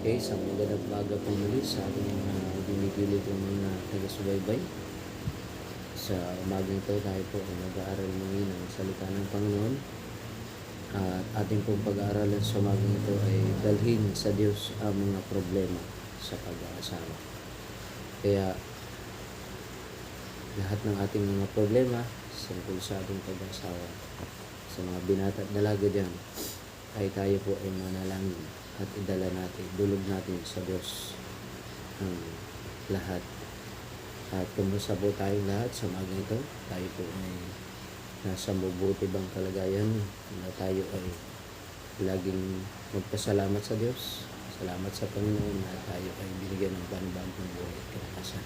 Okay, sa magandang umaga po muli sa ating mga binigilig ng mga taga-subaybay. Sa umaga ito tayo po ay mag-aaral muli ng salita ng Panginoon. At ating pong pag-aaralan sa umaga ito ay dalhin sa Diyos ang mga problema sa pag-aasawa. Kaya lahat ng ating mga problema tungkol sa ating pag-aasawa sa mga binata at dalaga dyan ay tayo po ay manalangin at idala natin, dulog natin sa Diyos ang lahat. At kumusta po tayong lahat sa umaga ito? Tayo po ay nasa mabuti bang kalagayan na tayo ay laging magpasalamat sa Diyos. Salamat sa Panginoon na tayo ay binigyan ng panibagong buhay at kalakasan.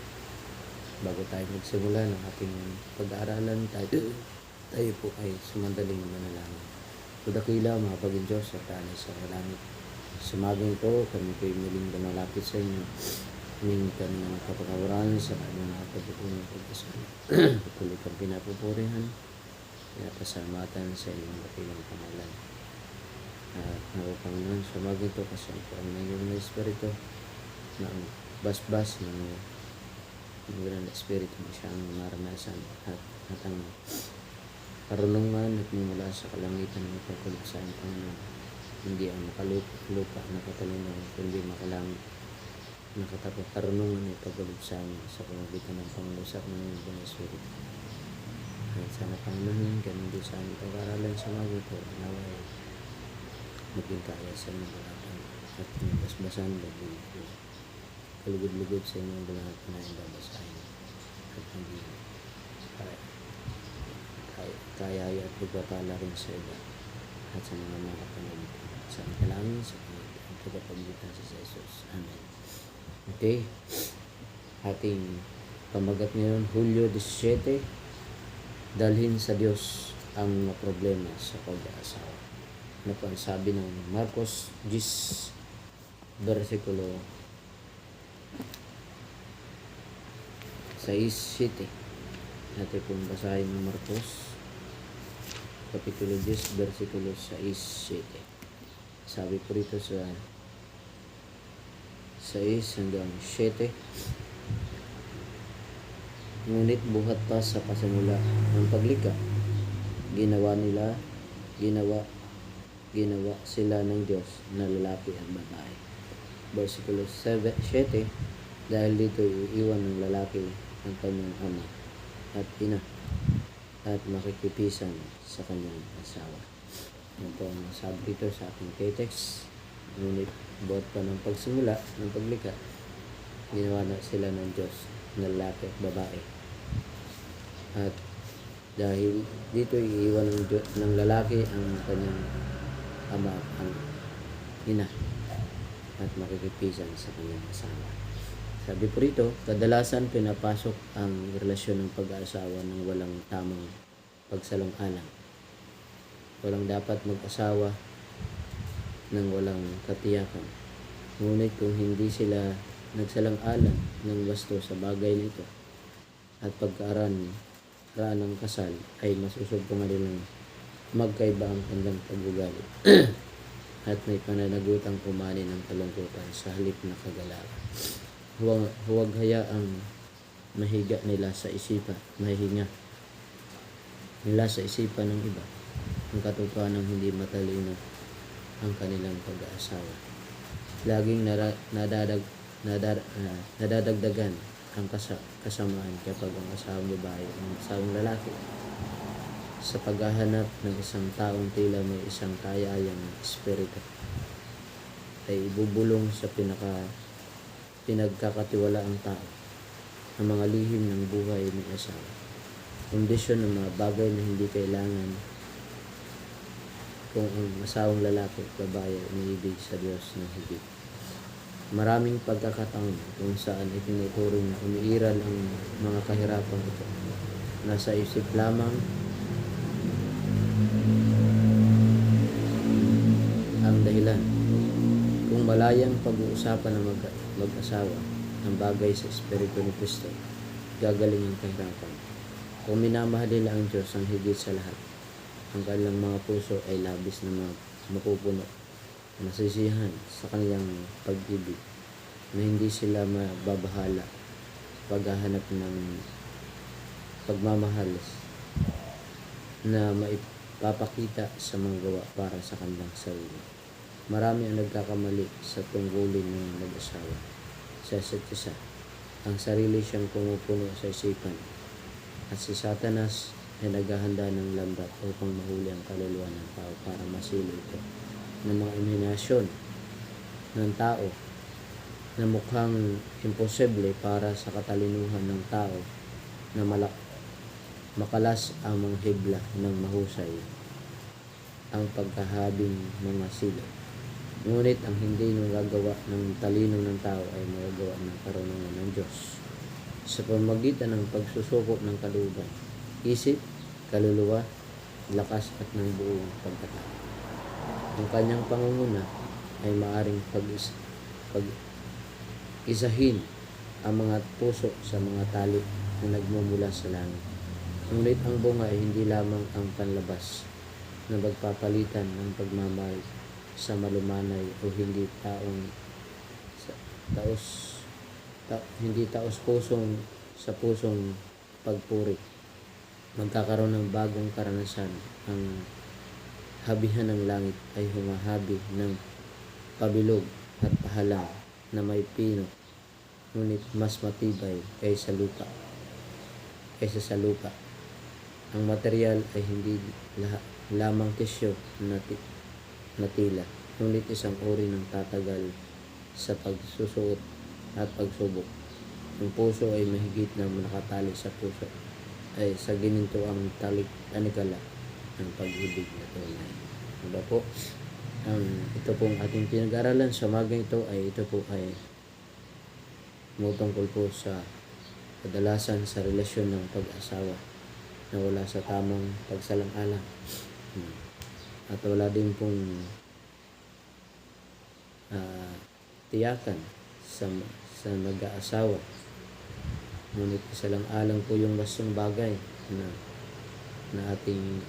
Bago tayo magsimula ng ating pag-aaralan, tayo, tayo po ay sumandaling manalangin. Kudakila mga pagin Diyos at tayo sa langit. Sumaging po, kami po muling lumalapit sa inyo. Humingi kami ng kapakawaran sa kanyang mga pagpupunong pagkasala. Patuloy kang pinapupurihan. Kaya pasalamatan sa inyong dakilang pangalan. At nawa Panginoon, sumaging po kasi po ang iyong na Espiritu na ang basbas ng ng Grand Espiritu mo siyang maranasan at, at ang karunungan at mula sa kalangitan ng ipagkulit sa iyong Panginoon hindi ang makalupa lupa nakatalinong kundi makalangit nakatapos karunungan ay pagulog sa pamagitan ng pangusap ng iyong Buong Espiritu. At sana Panginoon, ganun din sa aming pag-aralan sa mga ito, naway maging kaya sa inyong balapan at basbasan bagay kalugod-lugod sa inyong balapan na yung babasahin at hindi kaya, kaya, kaya at pagpapala rin sa iba at sa mga mga kapanood sa aming kalamin sa Panginoon pagpapagitan sa Jesus. Amen. Okay. Ating pamagat ngayon, Hulyo 17, dalhin sa Diyos ang mga problema sa pag-aasawa. Ano po ang sabi ng Marcos 10, versikulo 6, 7. Natin pong basahin ng Marcos, Kapitulo 10, versikulo 6, 7. Sabi po rito sa 6 hanggang 7. Ngunit buhat pa sa pasimula ng paglikha, ginawa nila, ginawa, ginawa sila ng Diyos na lalaki at babae. Versikulo 7, 7, dahil dito iiwan ng lalaki ang kanyang ama at ina at makikipisan sa kanyang asawa. Yan po dito sa ating text. Ngunit buhat pa ng pagsimula ng paglikha, ginawa na sila ng Diyos na lalaki at babae. At dahil dito iiwan ng, Diyos, ng lalaki ang kanyang ama ang ina at makikipisan sa kanyang asawa. Sabi po rito, kadalasan pinapasok ang relasyon ng pag-aasawa ng walang tamang pagsalong-alang. Walang dapat mag-asawa ng walang katiyakan. Ngunit kung hindi sila nagsalang-alang ng wasto sa bagay nito at pagkaaran raan ng kasal ay masusubong nilang magkaiba ang kanilang pag-ugali at may pananagutang umani ng kalungkutan sa halip na kagalakan. Huwag, huwag hayaang mahiga nila sa isipan, mahihinga nila sa isipan ng iba ang katotohanan hindi matalino ang kanilang pag-aasawa. Laging nara, nadadag, nadar, ah, nadadagdagan ang kasa, kasamaan kapag ang asawang babae ang asawang lalaki sa paghahanap ng isang taong tila may isang kayayang espiritu ay ibubulong sa pinaka pinagkakatiwala ang tao ang mga lihim ng buhay ng asawa. Kondisyon ng mga bagay na hindi kailangan kung ang asawang lalaki at babae umiibig sa Diyos ng higit. Maraming pagkakataon kung saan itinuturing na umiiral ang mga kahirapan ito. Nasa isip lamang ang dahilan. Kung malayang pag-uusapan ng mag- mag-asawa ang bagay sa Espiritu ni Kristo, gagaling ang kahirapan. Kung minamahal nila ang Diyos ang higit sa lahat, ang kanilang mga puso ay labis na mapupuno masisiyahan sa kanilang pag-ibig na hindi sila mababahala sa paghahanap ng pagmamahal na maipapakita sa mga gawa para sa kanilang sarili. Marami ang nagkakamali sa tungkulin ng mag-asawa sa isa't isa. Ang sarili siyang pumupuno sa isipan at si Satanas ay naghahanda ng lambat upang mahuli ang kaluluwa ng tao para masilo ito ng mga imahinasyon ng tao na mukhang imposible para sa katalinuhan ng tao na malak makalas ang mga hibla ng mahusay ang pagkahabing mga silo. Ngunit ang hindi nagagawa ng talino ng tao ay magagawa ng karunungan ng Diyos sa pamagitan ng pagsusuko ng kalooban, isip, kaluluwa, lakas at ng buong pagkatao. Ang kanyang pangunguna ay maaring pag, pag isahin ang mga puso sa mga tali na nagmumula sa langit. Ngunit ang bunga ay hindi lamang ang panlabas na magpapalitan ng pagmamahal sa malumanay o hindi taong sa, taos ta, hindi taos pusong sa pusong pagpuri. Magkakaroon ng bagong karanasan ang habihan ng langit ay humahabi ng pabilog at pahalang na may pino ngunit mas matibay kaysa lupa kaysa sa lupa. Ang material ay hindi lahat, lamang tisyo na, na tila, ngunit isang uri ng tatagal sa pagsusuot at pagsubok. Ang puso ay mahigit na nakatali sa puso ay sa gininto ang talik tanikala ng pag-ibig na tunay. Diba po? Ang ito pong ating pinag-aralan sa magang ito ay ito po ay tumutungkol po sa kadalasan sa relasyon ng pag-asawa na wala sa tamang pagsalang-alang. Hmm. At wala din pong ah, tiyakan sa sa mag-aasawa. Ngunit isa lang alang po yung bastong bagay na na ating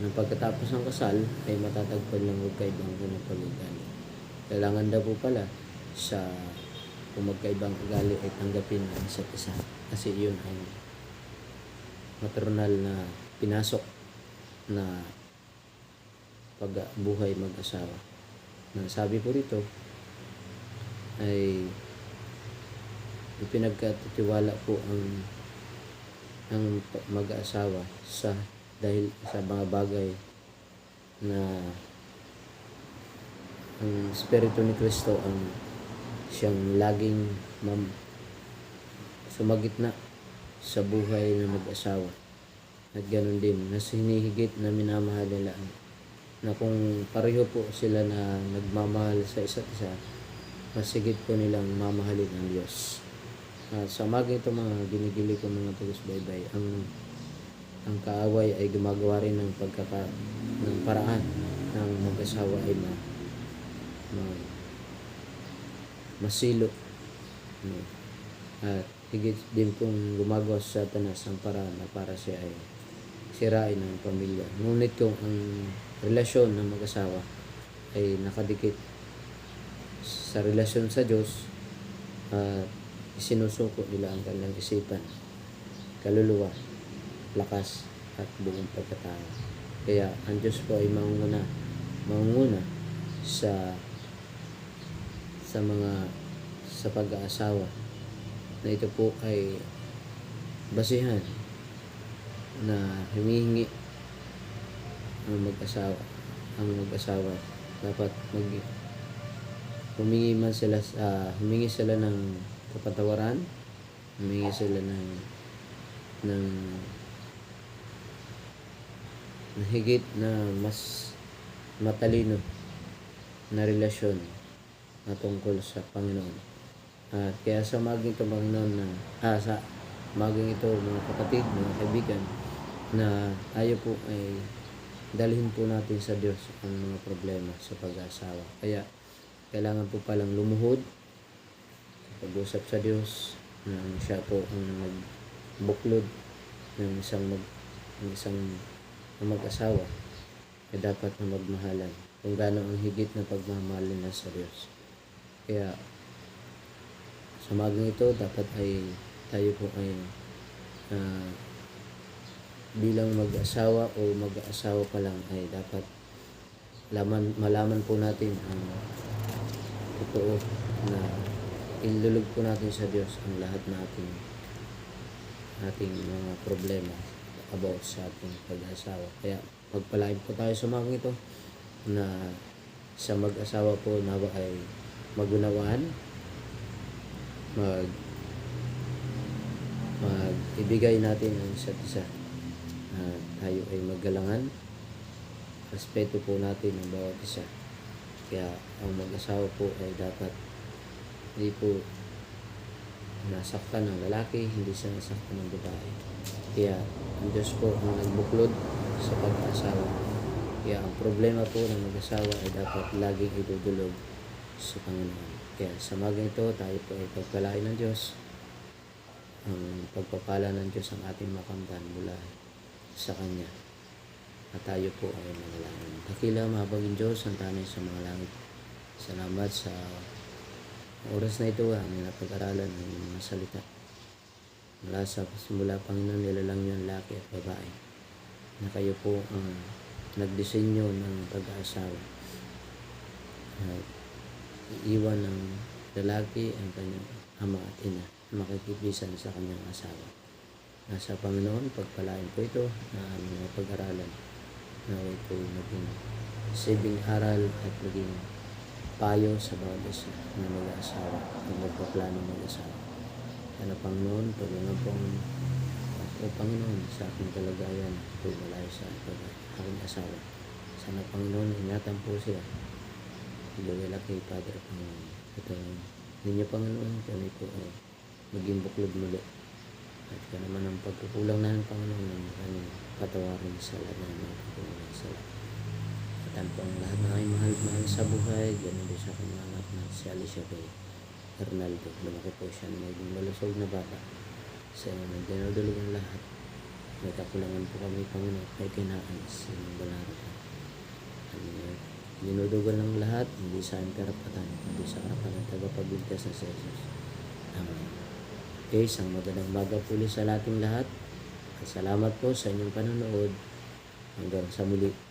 na pagkatapos ng kasal ay matatagpuan lang magkaibang ng pag-ugali. Kailangan daw po pala sa kung magkaibang ugali ay tanggapin ang isa't isa. Kasi yun ang maternal na pinasok na pagbuhay mag-asawa. Na sabi po rito ay ipinagkatitiwala po ang ang mag-aasawa sa dahil sa mga bagay na ang Espiritu ni Kristo ang siyang laging mam, sumagitna sa buhay ng mag-asawa. At ganoon din, na hinihigit na minamahal nila na kung pareho po sila na nagmamahal sa isa't isa, mas higit po nilang mamahalin ang Diyos. At sa umaga ito mga ginigili ko mga tugos baybay, ang ang kaaway ay gumagawa rin ng pagkaka ng paraan ng mag-asawa ay ma, ma masilo. No? At higit din pong gumagawa sa satanas ang paraan na para siya ay sirain ng pamilya. Ngunit kung ang relasyon ng mag-asawa ay nakadikit sa relasyon sa Diyos at isinusuko nila ang kanilang isipan, kaluluwa, lakas at buong pagkatao. Kaya ang Diyos po ay mangunguna, mangunguna sa sa mga sa pag-aasawa na ito po ay basihan na humihingi ang mag-asawa ang mag-asawa dapat mag humingi man sila sa humingi sila ng kapatawaran humingi sila ng ng higit na mas matalino na relasyon na tungkol sa Panginoon. At kaya sa maging ito Panginoon na ah, sa maging ito mga kapatid, mga kaibigan na tayo po ay dalhin po natin sa Diyos ang mga problema sa pag-asawa. Kaya kailangan po palang lumuhod pag-usap sa Diyos na siya po ang nagbuklod ng isang mag ng isang ng mag-asawa ay dapat na magmahalan kung gaano ang higit na pagmamahal nila sa Diyos. Kaya sa magang ito, dapat ay tayo po ay ah, bilang mag-asawa o mag-asawa pa lang ay dapat laman, malaman po natin ang totoo na ilulog po natin sa Diyos ang lahat nating ating mga problema about sa ating pag-asawa. Kaya pagpalain po tayo sa mga ito na sa mag-asawa po na ay magunawaan, mag mag-ibigay natin ang isa't isa na tayo ay magalangan respeto po natin ang bawat isa kaya ang mag-asawa po ay dapat hindi po nasaktan ng lalaki hindi siya nasaktan ng babae kaya ang Diyos po ang nagbuklod sa pag-asawa kaya ang problema po ng mag-asawa ay dapat laging idudulog sa Panginoon kaya sa magang ito tayo po ay pagpalain ng Diyos ang pagpapala ng Diyos ang ating makamtan mula sa Kanya. At tayo po ay manalangin. Dakila, mahabagin Diyos, ang tanay sa mga langit. Salamat sa oras na ito, ang napag-aralan ng mga salita. Mula sa simula, Panginoon, nilalang niyo ang laki at babae. Na kayo po ang nagdisenyo ng pag-aasawa. At iiwan ng lalaki ang kanyang ama at ina makikipisan sa kanyang asawa. Nasa Panginoon, pagpalain po ito na aming pag-aralan na ito maging saving aral at maging payo sa bawat isa na mag-aasawa at magpaplano mag-asawa. Sana Panginoon, tulungan po ang o Panginoon sa aking kalagayan ito malayo sa aking asawa. Sana Panginoon, ingatan po sila. Ilawala kay Padre Panginoon. Ito ninyo Panginoon, kami po ay maging buklod muli. At ka naman ang pagkukulang namin Panginoon ng kanyang patawarin sa lahat ng mga pagkukulang sa lahat. At ang po ang lahat na ay mahal-mahal sa buhay, ganun din sa kanyang anak na si Alicia Kay Hernaldo. Lumaki po siya na maging malusog na bata. Sa inyo nang dinudulog ang lahat. May kakulangan po kami Panginoon may kinaan sa inyong balaratan. Amen. Dinudugan ng lahat, hindi sa aming karapatan, hindi sa karapan ng tagapagligtas sa Jesus. Amen. Okay, isang magandang umaga po sa lating lahat. At salamat po sa inyong panonood. Hanggang sa muli,